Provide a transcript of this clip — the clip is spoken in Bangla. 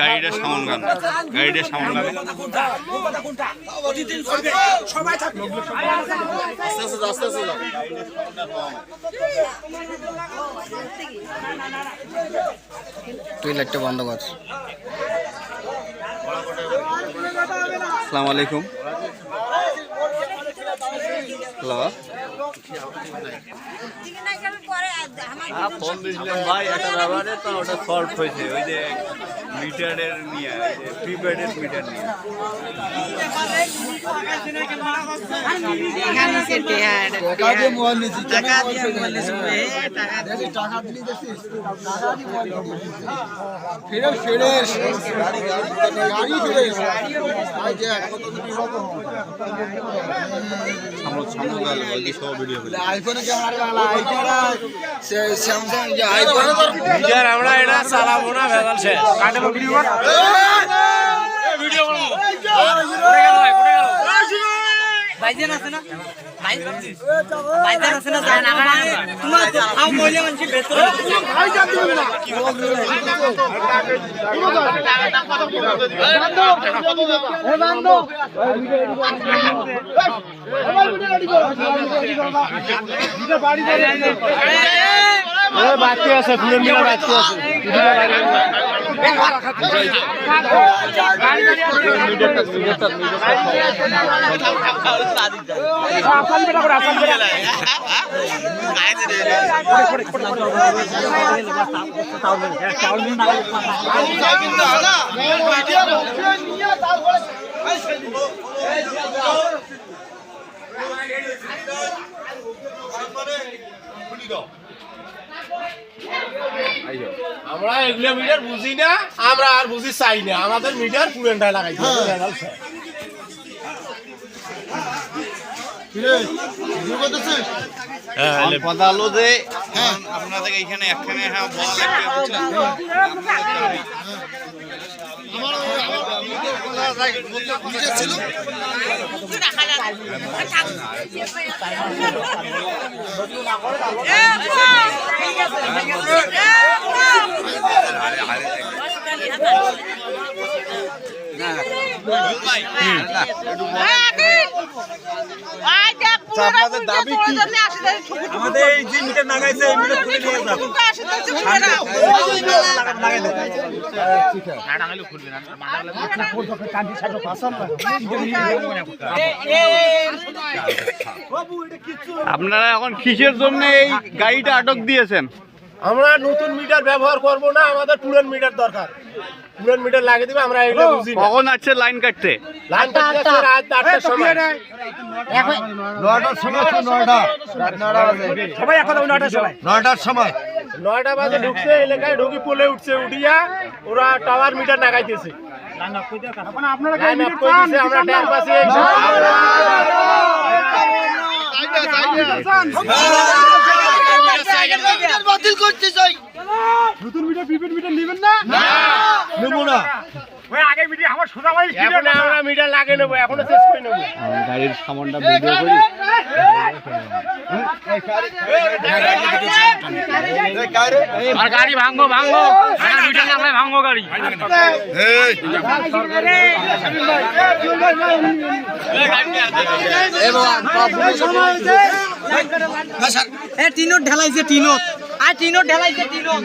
গাড়িটা সামন গান। গাড়িটা সামন গান। তুই লাইটটা বন্ধ কর। আসসালামু আলাইকুম। হ্যালো। ফোন দিয়েছিলাম ভাই একটা ব্যাপারে তো ওটা সলভ হয়েছে। ওই যে মিটারের নিয়ে প্রিপেডের মিটার নিয়ে আমরা এটা চালাবো না ভেজাল শেষ। আছে না ভাই আছে না জান আমার তোমার আও মহিলা মানুষ ভেতরে বাড়তি আছে আছে আমরা এগুলো মিটার বুঝি না আমরা আর বুঝি চাই না আমাদের মিটার পুরেনটাই লাগাই কথা হলো যে আপনাদের এখানে একখানে হ্যাঁ বলা বুঝলেন আপনাদের দাবি কি? আমাদের এই যে মিটার এই মিটার খুলে নিয়ে যাও। আপনারা এখন কিসের জন্য এই গাড়িটা আটক দিয়েছেন? আমরা নতুন মিটার ব্যবহার করব না আমাদের পুরান মিটার দরকার। পুরান মিটার লাগিয়ে দিবে আমরা এগুলো বুঝি না। কখন আসছে লাইন কাটতে। লাইন কাটতে আসছে রাত আটটার সময়। নয়টার সময় তো নয়টা। সবাই এখন নয়টার সময়। নয়টার সময়। নয়টা বাজে ঢুকছে এলাকায় ঢুকি পোলে উঠছে উঠিয়া ওরা টাওয়ার মিটার লাগাইতেছে করে দিছে, আমরা ট্যার পাশে বাতিল করতে চাই। নেব না। এখন আমরা মিটার লাগিয়ে নেব এখনও শেষ করে নেব। গাড়ির সামানটা ভিডিও করি। আর গাড়ি ভাঙবো ভাঙবো। মিটার লাগলে ভাঙবো গাড়ি। এ এ টিনত ঢেলাইছে টিনত আই টিনত ঢেলাইছে টিনত